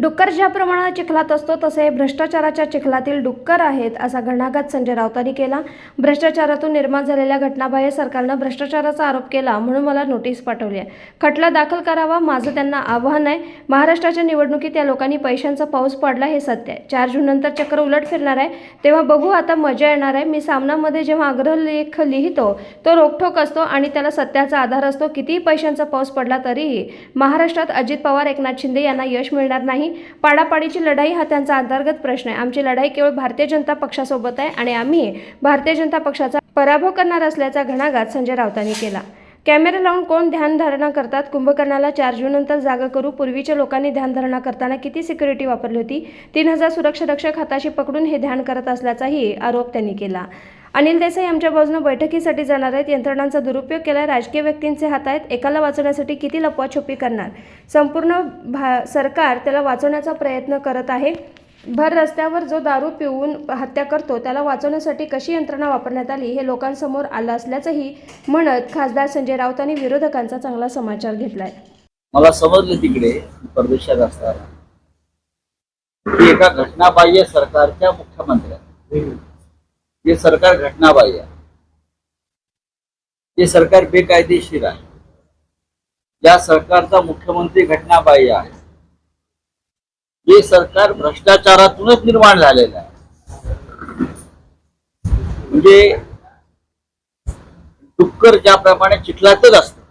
डुक्कर ज्या प्रमाणात चिखलात असतो तसे भ्रष्टाचाराच्या चिखलातील डुक्कर आहेत असा घणाघात संजय राऊतांनी केला. भ्रष्टाचारातून निर्माण झालेल्या घटनाबाह्य सरकारनं भ्रष्टाचाराचा आरोप केला म्हणून मला नोटीस पाठवली आहे. खटला दाखल करावा माझं त्यांना आव्हान आहे. महाराष्ट्राच्या निवडणुकीत या लोकांनी पैशांचा पाऊस पडला हे सत्य आहे. चार जून नंतर चक्र उलट फिरणार आहे. तेव्हा बघू आता मजा येणार आहे. मी सामनामध्ये जेव्हा आग्रहलेख लिहितो तो रोखोक असतो आणि त्याला सत्याचा आधार असतो. कितीही पैशांचा पाऊस पडला तरीही महाराष्ट्रात अजित पवार एकनाथ शिंदे यांना यश मिळणार नाही. पाडापाडीची लढाई हा त्यांचा अंतर्गत प्रश्न आहे. आमची लढाई केवळ भारतीय जनता पक्षासोबत आहे आणि आम्ही भारतीय जनता पक्षाचा पराभव करणार असल्याचा घणाघात संजय राऊतांनी केला. कॅमेरा लावून कोण ध्यानधारणा करतात? कुंभकर्णाला चार जून नंतर जागा करू. पूर्वीच्या लोकांनी ध्यानधारणा करताना किती सिक्युरिटी वापरली होती? तीन हजार सुरक्षा रक्षक हाताशी पकडून हे ध्यान करत असल्याचाही आरोप त्यांनी केला. अनिल देसाई आमच्या बाजूनं बैठकीसाठी जाणार आहेत. यंत्रणांचा दुरुपयोग केलाय. राजकीय व्यक्तींचे हात आहेत. एकाला वाचवण्यासाठी किती लपवाछुपी करणार? संपूर्ण भा सरकार त्याला वाचवण्याचा प्रयत्न करत आहे. भर रस्त्यावर जो दारू पिऊन हत्या करतो त्याला वाचवण्यासाठी कशी यंत्रणा वापरण्यात आली हे लोकांसमोर आलं असल्याचंही म्हणत खासदार संजय राऊतांनी विरोधकांचा चांगला समाचार घेतलाय. मला समजलं तिकडे परदेशात असताना एका घटनाबाह्य सरकारच्या मुख्यमंत्र्या हे सरकार घटनाबाह्य आहे ते सरकार बेकायदेशीर आहे या सरकारचा मुख्यमंत्री घटनाबाह्य आहे हे सरकार भ्रष्टाचारातूनच निर्माण झालेलं आहे म्हणजे डुक्कर ज्याप्रमाणे चिखलातच असतं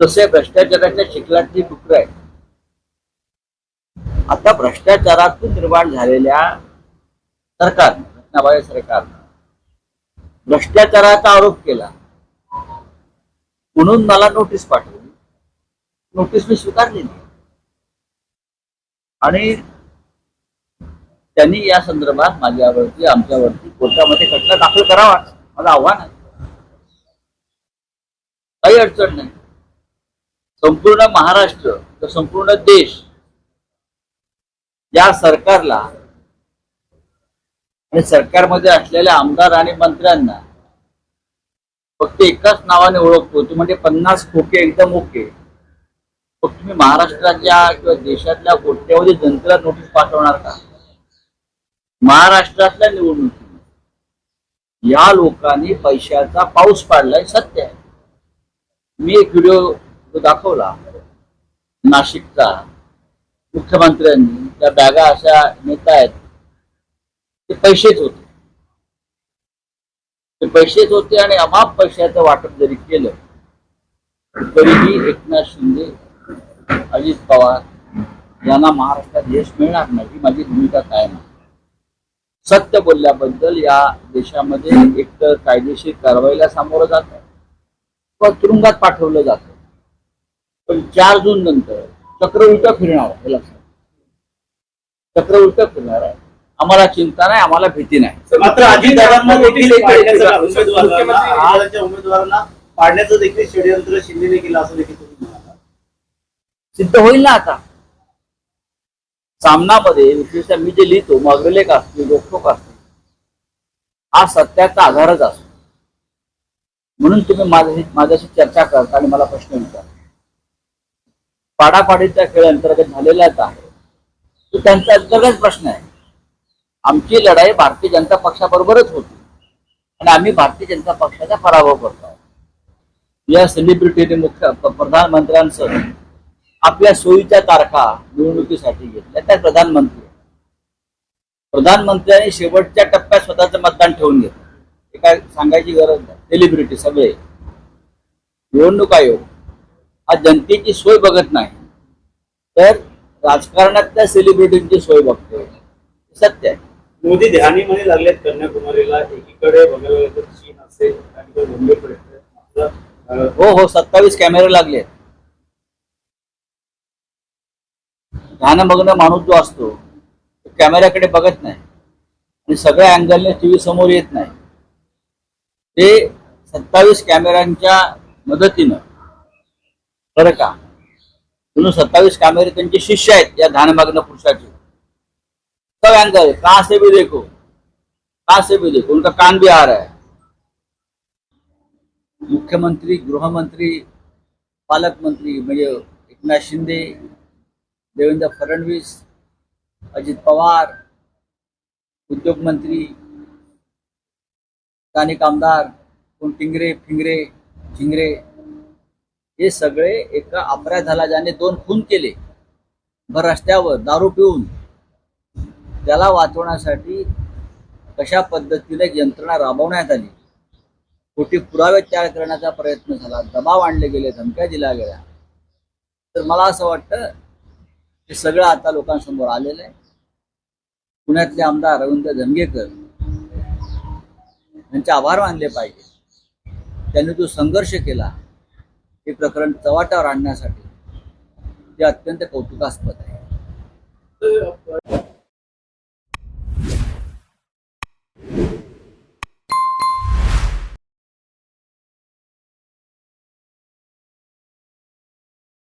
तसे भ्रष्टाचाराच्या चिखलातली डुक्कर आहेत. आता भ्रष्टाचारातून निर्माण झालेल्या सरकारने घटनाबाह्य सरकारनं भ्रष्टाचाराचा आरोप केला. म्हणून मला नोटीस पाठवली. नोटीस मी स्वीकारली नाही आणि त्यांनी या संदर्भात माझ्यावरती आमच्यावरती कोर्टामध्ये खटला दाखल करावा माझं आव्हान आहे. काही अडचण नाही. संपूर्ण महाराष्ट्र तर संपूर्ण देश या सरकारला आणि सरकारमध्ये असलेल्या आमदार आणि मंत्र्यांना फक्त एकाच नावाने ओळखतो ते म्हणजे पन्नास खोके एकदम ओके. मग तुम्ही महाराष्ट्राच्या किंवा देशातल्या कोट्यावधी जनतेला नोटीस पाठवणार का? महाराष्ट्रातल्या निवडणुकीमध्ये या लोकांनी पैशाचा पाऊस पाडलाय सत्य आहे. मी एक व्हिडिओ तो दाखवला नाशिकचा. मुख्यमंत्र्यांनी त्या बॅगा अशा नेता आहेत ते पैसेच होते. ते पैसेच होते आणि अमाप पैशाचं वाटप जरी केलं तरीही एकनाथ शिंदे अजित पवार यांना महाराष्ट्रात यश मिळणार नाही ही माझी भूमिका कायम आहे. सत्य बोलल्याबद्दल या देशामध्ये एकतर कायदेशीर कारवाईला सामोरं जात किंवा तुरुंगात पाठवलं जात. पण चार जून नंतर चक्र उलट फिरणार आहे हे लक्षात चक्र उलट फिरणार आहे. आम्हाला चिंता नाही आम्हाला भीती नाही. मात्र अजितदादांना देखील एक पाडण्याचं उमेदवारांना पाडण्याचं देखील षडयंत्र शिंदेने केलं असं देखील तुम्ही म्हणाला. सिद्ध होईल ना आता. सामनामध्ये विशेषतः मी जे लिहितो मग्रलेख असतील रोखोक असतील हा सत्याचा आधारच असतो. म्हणून तुम्ही माझ्याशी माझ्याशी चर्चा करता आणि मला प्रश्न विचारता पाडापाडीचा खेळ अंतर्गत झालेलाच आहे तो त्यांचा अंतर्गत प्रश्न आहे. आमची लढाई भारतीय जनता पक्षाबरोबरच होती. आणि आम्ही भारतीय जनता पक्षाचा पराभव करतो. या सेलिब्रिटीने मुख्य प्रधानमंत्र्यांचं प्रधानमंत्र्यांसह आपल्या सोयीच्या तारखा निवडणुकीसाठी घेतल्या. त्या प्रधानमंत्री. प्रधानमंत्र्यांनी शेवटच्या टप्प्यात स्वतःचं मतदान ठेवून घेतलं. हे काय सांगायची गरज नाही. सेलिब्रिटी सगळे. निवडणूक आयोग. हा जनतेची सोय बघत नाही. तर राजकारणातल्या सेलिब्रिटींची सोय बघतोय. सत्य आहे. मोदी ध्यानी म्हणे लागलेत कन्याकुमारीला. एकीकडे बघायला गेलं तर चीन असेल आणि हो हो सत्तावीस कॅमेरे लागले. ध्यानमग्न माणूस जो असतो तो कॅमेऱ्याकडे बघत नाही. आणि सगळ्या अँगलने टीव्ही समोर येत नाही. ते सत्तावीस कॅमेऱ्यांच्या मदतीनं. बरं का? म्हणून सत्तावीस कॅमेरे त्यांचे शिष्य आहेत या ध्यानमग्न पुरुषाचे. सब एंगल कहां से भी देखो। कहां से भी देखो। उनका कान भी आ रहा है। मुख्यमंत्री गृहमंत्री पालकमंत्री म्हणजे एकनाथ शिंदे देवेंद्र फडणवीस अजित पवार उद्योगमंत्री स्थानिक आमदार कोण टिंगरे फिंगरे झिंगरे हे सगळे एका अपराधाला ज्याने दोन खून केले भर रस्त्यावर दारू पिऊन त्याला वाचवण्यासाठी कशा पद्धतीने यंत्रणा राबवण्यात आली? खोटी पुरावे तयार करण्याचा प्रयत्न झाला? दबाव आणले गेले धमक्या दिल्या गेल्या. तर मला असं वाटतं हे सगळं आता लोकांसमोर आलेलं आहे. पुण्यातले आमदार रवींद्र धनगेकर यांचे आभार मानले पाहिजे. त्यांनी जो संघर्ष केला हे प्रकरण चव्हाट्यावर आणण्यासाठी ते अत्यंत कौतुकास्पद आहे.